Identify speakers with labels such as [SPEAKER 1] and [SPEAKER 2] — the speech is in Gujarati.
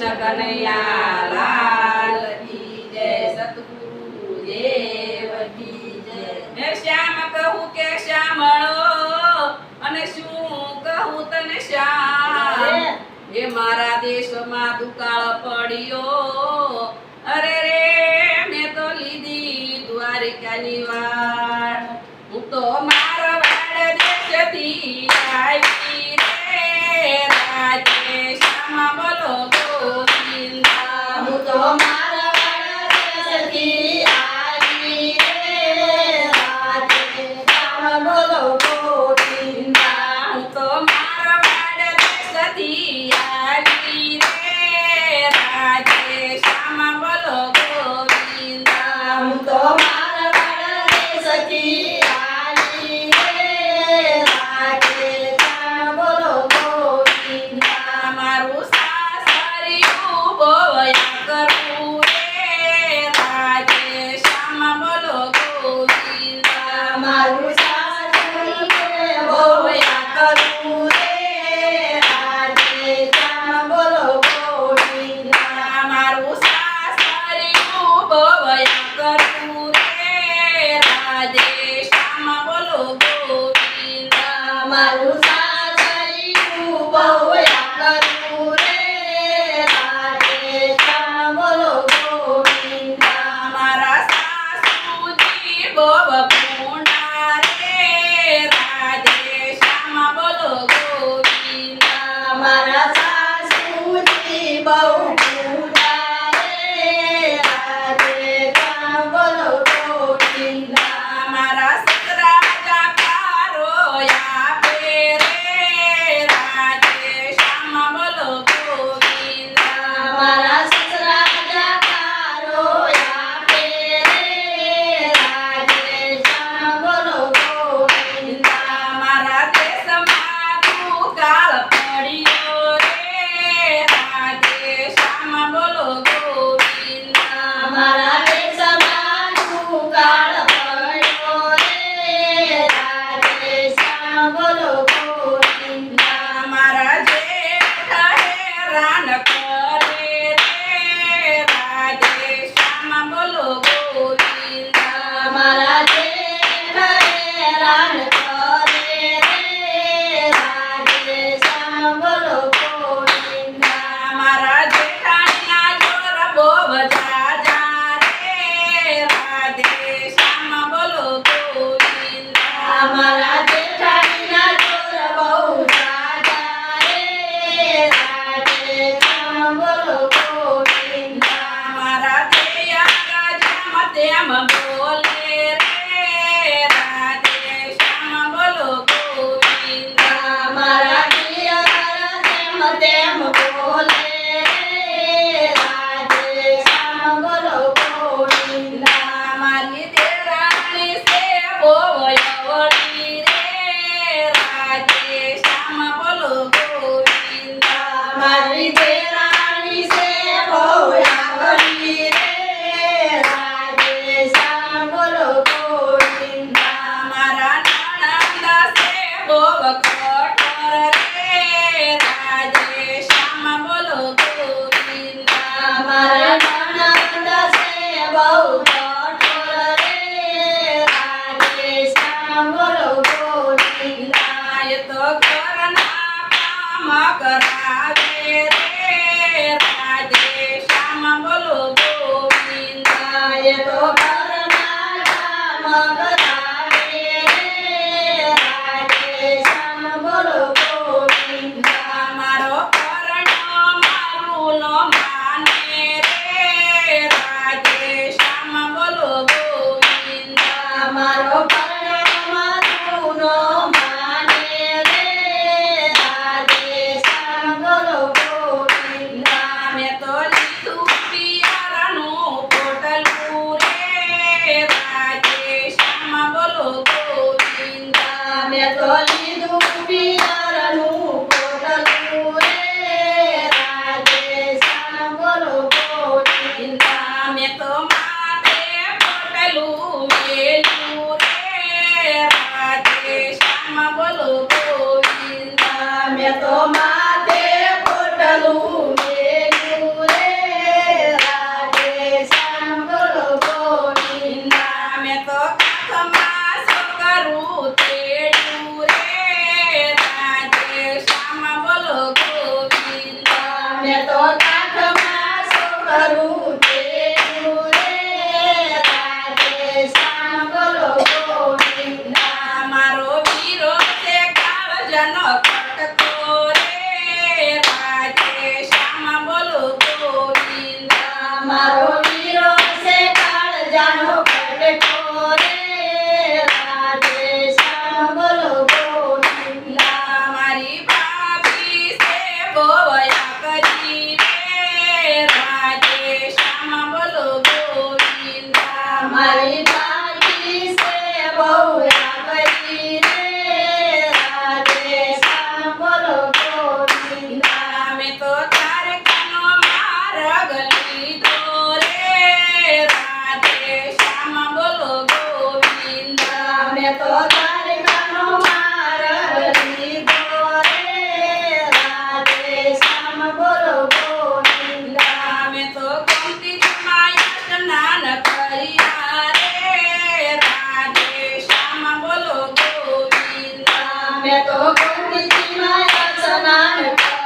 [SPEAKER 1] કૃષ્ણ કનૈયા લાલ કી જય સતગુરુ દેવ કી જય. ને શ્યામ કહું કે શ્યામળો, અને શું કહું તને શ્યામ? એ મારા દેશમાં દુકાળ પડ્યો, અરે રે, મેં તો લીધી દ્વારિકાની વાત. দেশ আমা বলো গোবিন্দা আমারা দেশ না তোর বউ রাজা
[SPEAKER 2] রে রাজে বলো গোবিন্দা আমারা দেয়া বলে। 나가라
[SPEAKER 1] અમે તો લીધું પિયરનું પોટલું રે. રાજે
[SPEAKER 2] સાંભળો ગોવિંદા
[SPEAKER 1] અમે તો માથે પોટલું મેલું રે. રાજે સાંભળો ગોવિંદા
[SPEAKER 2] અમે તો માથે પોટલું મેલું રે. રાજે સાંભળો ગોવિંદા
[SPEAKER 1] અમે તો કાખમાં સોગરું जनक
[SPEAKER 2] અમે તો કુંતીમાં સ્નાન